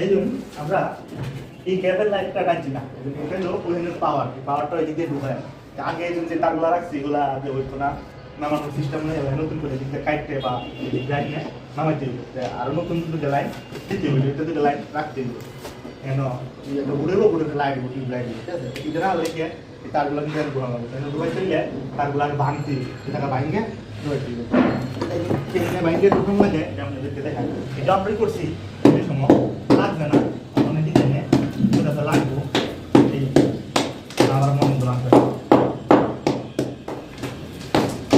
এই জন্য আমরা এই ক্যাবের লাইটটা টানছি না হলো ওইখানে পাওয়ার পাওয়ারটা ওই দিকে ঢুকায়। আগে যে তারগুলা রাখছি, এগুলা যে হইতো সিস্টেম নেই নতুন করে দিকে কাটতে বা লাইন নিয়ে নামাইতে হবে আরও নতুন দুটো লাইন দিতে লাইন রাখতে হবে কেন? ঘুরেবো ঘুরে লাইট টিউব লাইট ঠিক আছে? এটা না লেগে তারগুলা কিন্তু ঘোরানো ভাঙতে এটাকে ভাঙে ডুবাই দিবে এখানে ভাঙে ঢুকানো এটা দেখতে দেখায় এটা আমরা করছি এই সময় লাগবে না অনেক দিকে ওটাতে লাগবো এই আবার মন লাগবে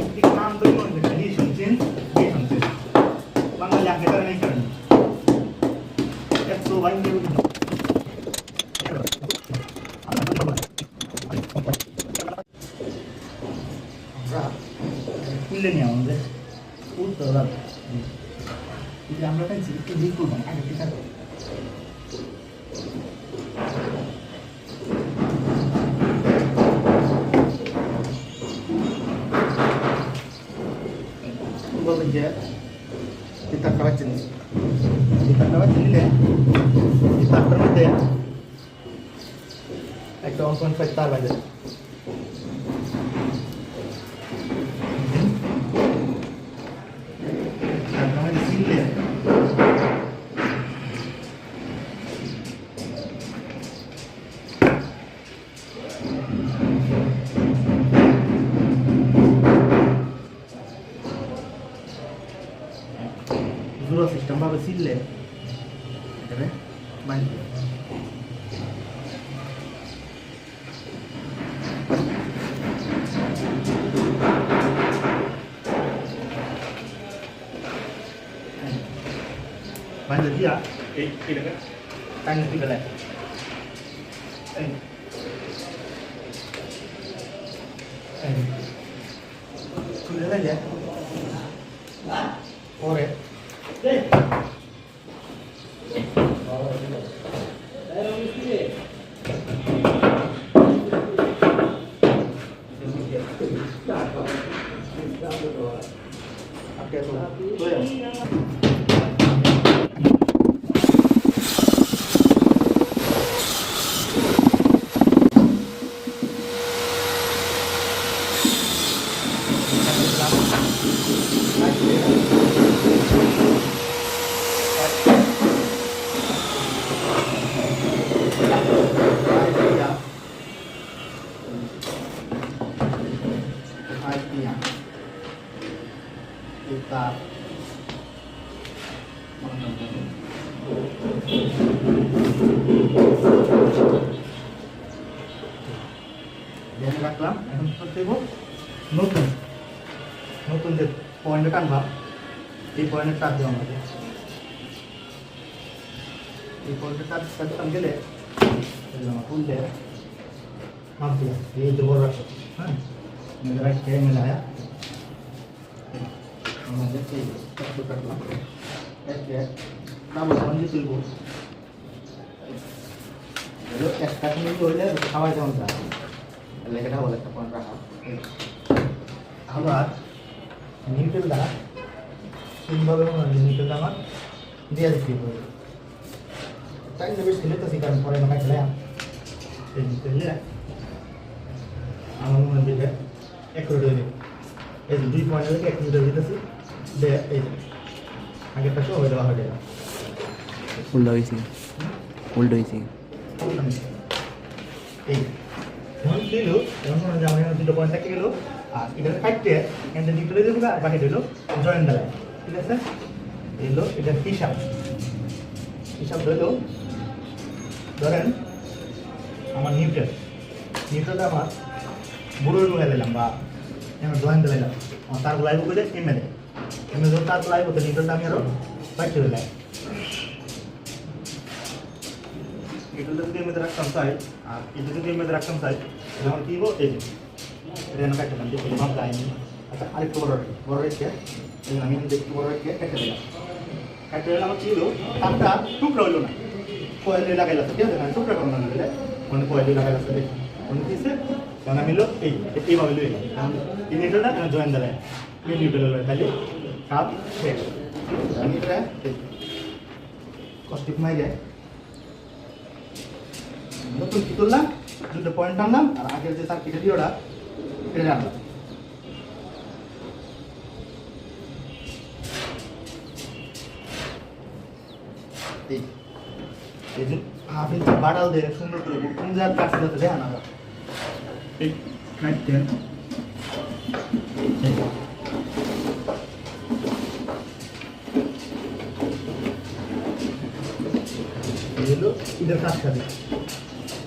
একটি নাম তো মনে দেখতে এই শুনছেন এই শুনছেন বাংলা লাগে তারা নেই করেন একশো ভাঙে আমরা খুললে নিয়ে আমাদের উঠতে হবে যদি আমরা পেয়েছি একটু দিক করব আগে ঠিক আছে যে তিতারটা বাচ্চা নিচ্ছি তিতারটা বাচ্চা নিলে তিতারটার মধ্যে একটা ওয়ান পয়েন্ট ফাইভ তার বাজে জোড়া সিস্টেম ভাবে সিললে এখানে বাঁধবে বাঁধলে দিয়া এই এটাকে টাইম দিতে লাগে এই এই খুলে লাগে পরে Oke, tuh. Tuh ya. kita Jangan রাখলাম এখন করতে দেবো নতুন নতুন যে পয়েন্টটা টানলাম এই পয়েন্টের টান দেবো আমাদের এই পয়েন্টের টান টান গেলে খুললে মাপ দিলাম এই যে বড় রাখো হ্যাঁ মেয়েরা খেয়ে মেলায়া আমাদের এই কাটলো কাটলাম একে ডাবল পয়েন্ট তুলবো হলো একটা মিনিট হইলে খাওয়াই যেমন যায় লেখাটা বলে একটা পয়েন্ট রাখা আবার নিউটেলটা তিনভাবে নিউটেলটা আমার দিয়ে দিচ্ছি তাই যে বেশি তো কারণ পরে আমাকে খেলে। আমার মনে দিকে এক করে দিই এই দুই পয়েন্ট থেকে এক মিটার দিতেছি দে এই যে আগেরটা সব হয়ে দেওয়া হয়ে গেল। উল্টো হয়েছে উল্টো হয়েছে এই যখন হয় দুটো পয়েন্ট থেকে গেল। আর এটা কাটতে এখানে নিউট্রালে দেবো আর বাকি দিল জয়েন্ট দেয় ঠিক আছে? এলো এটা হিসাব। হিসাব ধরলো ধরেন, আমার নিউট্রাল নিউট্রালটা আমার বুড়ো লুয়ে দিলাম, বা এমন জয়েন্ট দিলাম। তার লাইভ করে এমএ দেয় এমএ ধর তার লাইভ হতে নিউট্রালটা আমি আরও বাইট করে দিলাম নিউট্রালটা যদি এমএতে রাখতাম চাই আর এটা যদি এমএতে রাখতাম চাই তাহলে আমার কী হব এই এটা আমি কাটলাম যে এই যায়নি কেটে দিলাম কেটে দিলাম আমার হলো তারটা টুকরা কয়েলে লাগাইলা ঠিক আছে টুকরা করো না দিলে মানে কয়েলে লাগাইলা দেখি মানে আমি লো এই এইভাবে লই নিউট্রালটা জয়েন দিলাম এই নিউট্রাল লই তাহলে কাপ শেষ কষ্টিক মাইরে নতুন কি করলাম দুটো পয়েন্ট আনলাম আর আগের যে সার্কিটে দিয়ে ওটা যে হাফ ইঞ্চি বাড়াল দিয়ে সুন্দর করে কোন জায়গায় কাছে যাতে দেয় না কাটতে এই এগুলো ঈদের কাজ খাবে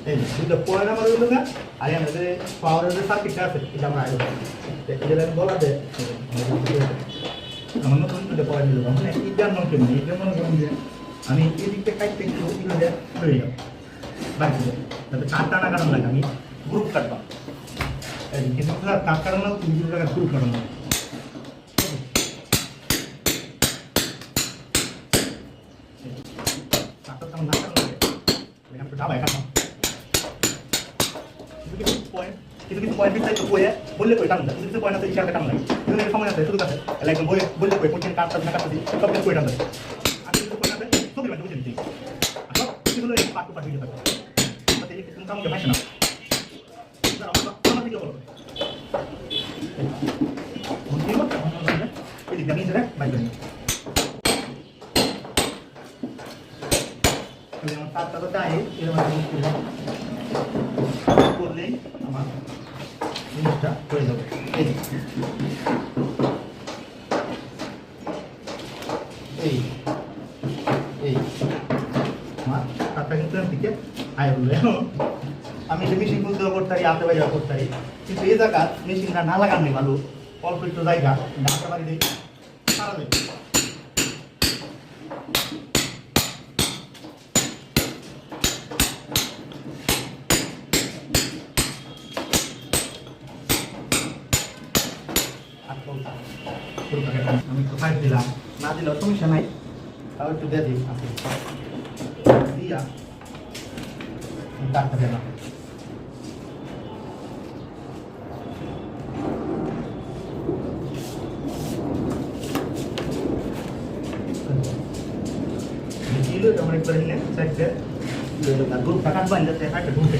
এই দুটো পয়েন্ট আমার হইল না? আর আমাদের পাওয়ারের যে আছে এটা আমরা আগে এটা আমি বলা আমার নতুন করে দিল মানে ঈদের মন কেমন মনে কেমন যে, আমি এই দিকটা কাটতে একটু দিয়ে হয়ে যাব তাতে কাঠ টানা কারণ লাগে, আমি গ্রুপ কাটবা। কিন্তু কাঠ কাটানো তুমি গ্রুপ কাটানো। পয়েন্ট বিস্তারিত বইয়ে বললে কই টানতে কিছু কিছু পয়েন্ট আছে ইশারা টান বইয়ে বললে কই কোন কাটটা না কাটতে সব কিছু কই টানতে আর কিছু কিছু পয়েন্ট আছে সব কিছু বুঝে নিতে তুমি জিনিসটা হয়ে যাবে এই এই এই। আমার তারটা কিন্তু দিকে আয় হলো। এখন আমি যে মেশিন খুলতে করতে পারি, হাতে বাইরে করতে কিন্তু এই জায়গা মেশিনটা না লাগানো ভালো। অল্প একটু জায়গা হাতে বাড়ি দিই সারা দেবে ফাইভ দিলাম না দিলেও সমস্যা নাই তাও একটু দিয়ে দিই আপনি দিয়া ডাক্তার দিলাম কিলো আমার একবার নিয়ে সাইডে গ্রুপ টাকা বান্ধে একটা ঢুকে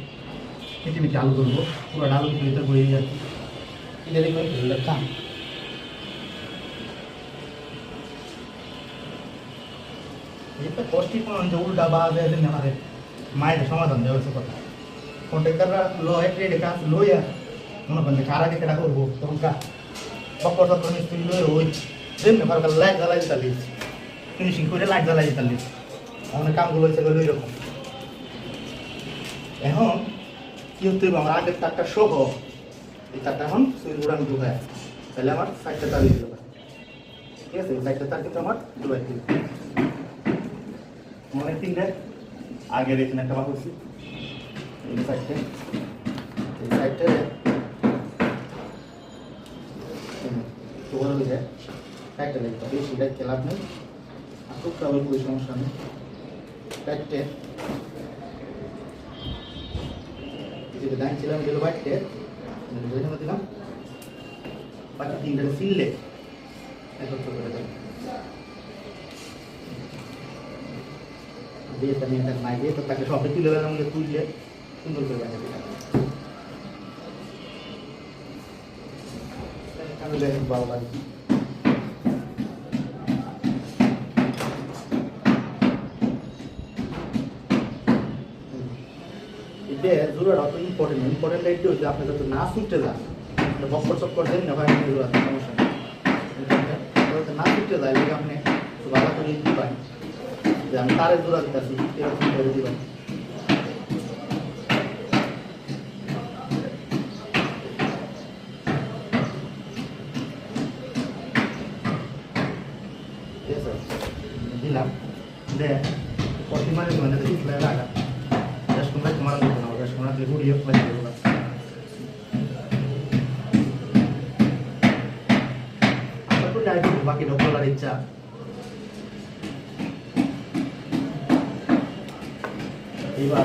মিটি মিটি আলু করব। পুরো আলু ভিতরে বয়ে যাচ্ছে। এটা দেখবেন কাম এটা কষ্টি কোন। যে উল্টা বা আমাদের মায়ের সমাধান দেওয়া হচ্ছে কথা। কন্ট্রাক্টাররা লয় ট্রেডে কাজ লইয়া মনে করেন কার আগে কেটা করব, তখন কা সপ্পর সপ্পর মিস্ত্রি লয়ে ওই যেমনি ভালো লাইট জ্বালাই দিতে ফিনিশিং করে লাইট জ্বালাই দিতে আমাদের কামগুলো হয়েছে ওই রকম। এখন কি হতে হবে আমার আগের তারটা সহ এই তারটা এখন সুইচ উড়ান ঢুকায় তাহলে আমার সাইডটা তার দিতে ঠিক আছে? সাইডটা তার কিন্তু আমার ঢুকাই দিবে মনে তিনটে আগের এখানে একটা বার করছি এই সাইডটা এই সাইডটা হয়ে যায় লাইট নেই। আর খুব সমস্যা নেই। সাইডটা যেটা দাঁড়িয়েছিলাম গেল বাড়িতে যেখানে দিলাম। বাকি তিনটা সিললে একত্র করে দেবো দিয়ে আমি এটা নাই দিয়ে তো তাকে সবে তুলে দিলাম যে তুললে সুন্দর করে বানিয়ে দিলাম আমি দেখি রোলাটা অত ইম্পর্টেন্ট ইম্পর্টেন্ট লাইটটি হচ্ছে আপনি যাতে না ছুটতে যান বক্কর চক্কর দেন না ভাই রোলাতে সমস্যা নেই। না ছুটতে যায় লেগে আপনি ভালো করে দিবেন যে আমি তারে দূরা দিতেছি, এরকম করে দিবেন দিলাম। দেখ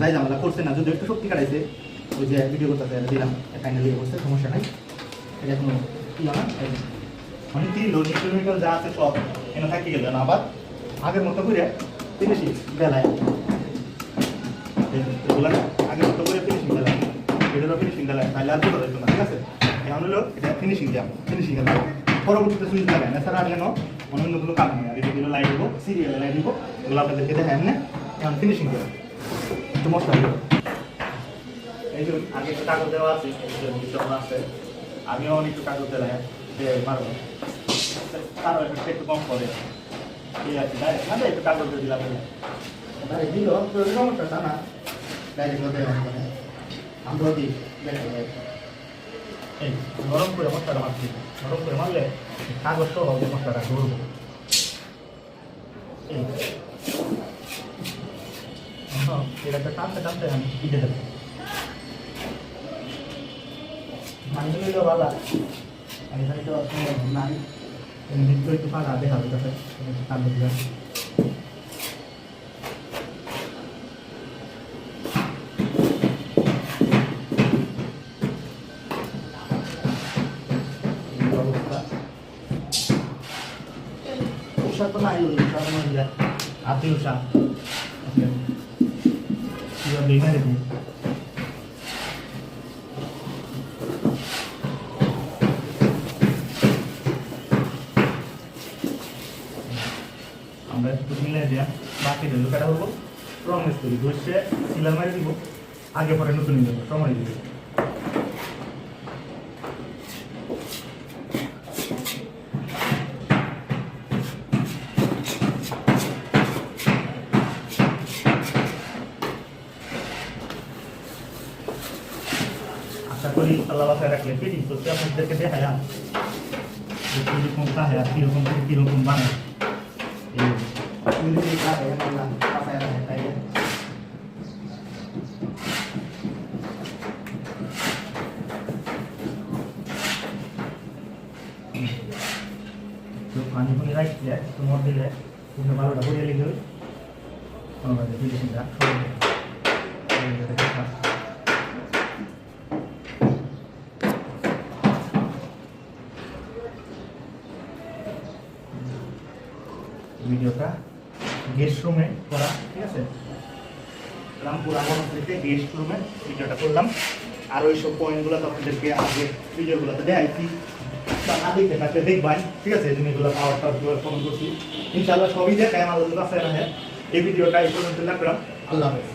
যাই ঝামেলা করছে না, যদি একটু শক্তি কাটাইছে, ওই যে ভিডিও করতে দিলাম ফাইনালি করছে সমস্যা নাই। এটা কোনো কি না, এই যে। মানে তিন লোক যা আছে সব, এনে থাকি গেল না, আবার আগের মতো করে ফিনিশিং বেলায়। এগুলা আগের মতো করে ফিনিশিং বেলায়। এটারও ফিনিশিং বেলায়, তাহলে আর হইতো না, ঠিক আছে? এখন হলো এটা ফিনিশিং দেওয়া ফিনিশিং দেওয়া পরবর্তীতে সুইচ লাগায় না স্যার আর কেন অন্য কোনো কাজ নেই, আর এগুলো লাইট দিব সিরিয়াল লাইট দিব এগুলো আপনাদেরকে দেখায় এমনি এখন ফিনিশিং দেওয়া একটু মশলা দিব এই যে আগে একটু কাগজ দেওয়া আছে আছে আমিও অনেক একটু কাগজ দেওয়া দিয়ে পারব তারও একটু একটু কম করে। ঠিক আছে ডাইরেক্ট না একটু কাগজ দিয়ে দিলাম ডাইরেক্ট দিল সমস্যা তা না। ডাইরেক্ট দেওয়া মানে আমরা দিই দেখা যায় এই গরম করে মশলাটা মারছি গরম করে মারলে কাগজ সহ মশলাটা ধরবো এই হ্যাঁ, এটা টানতে টানতে আমি ইটে দেবো। মানিয়ে নিল বাবা আমি এখানে তো নাই নিত্য একটু ফাঁকা দেখা যাবে টানতে দিলাম এই অবস্থা। উষা তো নাই উষা তো নাই। Mana ni? আমরা একটু মিলে দিয়া বাকি দিল কাটা হব রং মিস্ত্রি ঘষে সিলার মারি দিব, আগে পরে নতুন নিয়ে দেবো সময় দিব রাখলে পেটি করতে আপনাদেরকে দেখায় যে কীরকম তাহে আর কীরকম থেকে কীরকম বানায় এই যদি তাহে আল্লাহ বাসায় রাখে তাই তো পানি পানি রাখলে একটু মর দিলে তুমি ভালোটা বলিয়ে লিখে আমাদের ফিনিশিংটা সবাই ভিডিওটা গেস্ট রুমে করা, ঠিক আছে? রামপুর আগমন থেকে গেস্ট রুমে ভিডিওটা করলাম। আর ওই সব পয়েন্টগুলো তো আপনাদেরকে আগে ভিডিওগুলোতে দেখাইছি বা না দেখতে থাকলে দেখবেন, ঠিক আছে? এগুলো পাওয়ার টাওয়ার ফোন করছি। ইনশাআল্লাহ সবই দেখায় আমাদের কাছে এই ভিডিওটা এই পর্যন্ত রাখলাম। আল্লাহ হাফেজ।